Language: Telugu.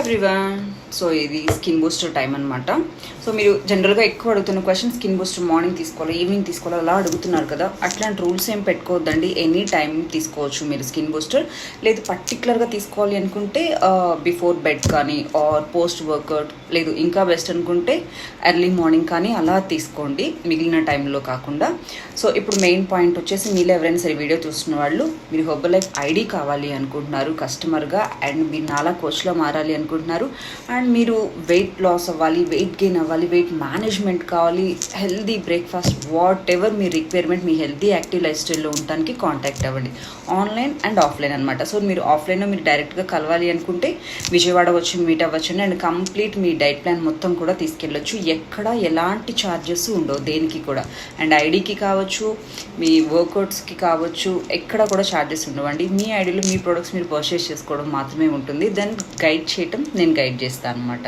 ఎవ్రీవన్ సో ఇది స్కిన్ బూస్టర్ టైం అనమాట సో మీరు జనరల్గా ఎక్కువ అడుగుతున్న క్వశ్చన్ స్కిన్ బూస్టర్ మార్నింగ్ తీసుకోవాలి ఈవినింగ్ తీసుకోవాలి అలా అడుగుతున్నారు కదా. అట్లాంటి రూల్స్ ఏం పెట్టుకోవద్దండి. ఎనీ టైం తీసుకోవచ్చు మీరు స్కిన్ బూస్టర్ లేదు పర్టికులర్గా తీసుకోవాలి అనుకుంటే బిఫోర్ బెడ్ కానీ ఆర్ పోస్ట్ వర్కౌట్ లేదు ఇంకా బెస్ట్ అనుకుంటే ఎర్లీ మార్నింగ్ కానీ అలా తీసుకోండి. మిగిలిన టైంలో కాకుండా. సో ఇప్పుడు మెయిన్ పాయింట్ వచ్చేసి మీలో ఎవరైనా సరే వీడియో చూస్తున్న వాళ్ళు మీరు హెర్బల్ లైఫ్ ఐడి కావాలి అనుకుంటున్నారు కస్టమర్గా అండ్ మీరు నాలా కోచ్లో మారాలి అనుకుంటున్నారు. అండ్ మీరు వెయిట్ లాస్ అవ్వాలి వెయిట్ గెయిన్ అవ్వాలి వెయిట్ మేనేజ్మెంట్ కావాలి హెల్దీ బ్రేక్ఫాస్ట్ వాట్ ఎవర్ మీ రిక్వైర్మెంట్ మీ హెల్దీ యాక్టివ్ లైఫ్ స్టైల్లో ఉండడానికి కాంటాక్ట్ అవ్వండి. ఆన్లైన్ అండ్ ఆఫ్లైన్ అనమాట సో మీరు ఆఫ్లైన్లో మీరు డైరెక్ట్గా కలవాలి అనుకుంటే విజయవాడ వచ్చి మీట్ అవ్వచ్చు అండ్ కంప్లీట్ మీ డైట్ ప్లాన్ మొత్తం కూడా తీసుకెళ్ళొచ్చు. ఎక్కడ ఎలాంటి ఛార్జెస్ ఉండవు దేనికి కూడా. అండ్ ఐడికి కావచ్చు మీ వర్కౌట్స్కి కావచ్చు ఎక్కడ కూడా ఛార్జెస్ ఉండవండి. మీ ఐడిలో మీ ప్రొడక్ట్స్ మీరు పర్చేస్ చేసుకోవడం మాత్రమే ఉంటుంది. దెన్ గైడ్ చేయటం నేను గైడ్ చేస్తాను అనమాట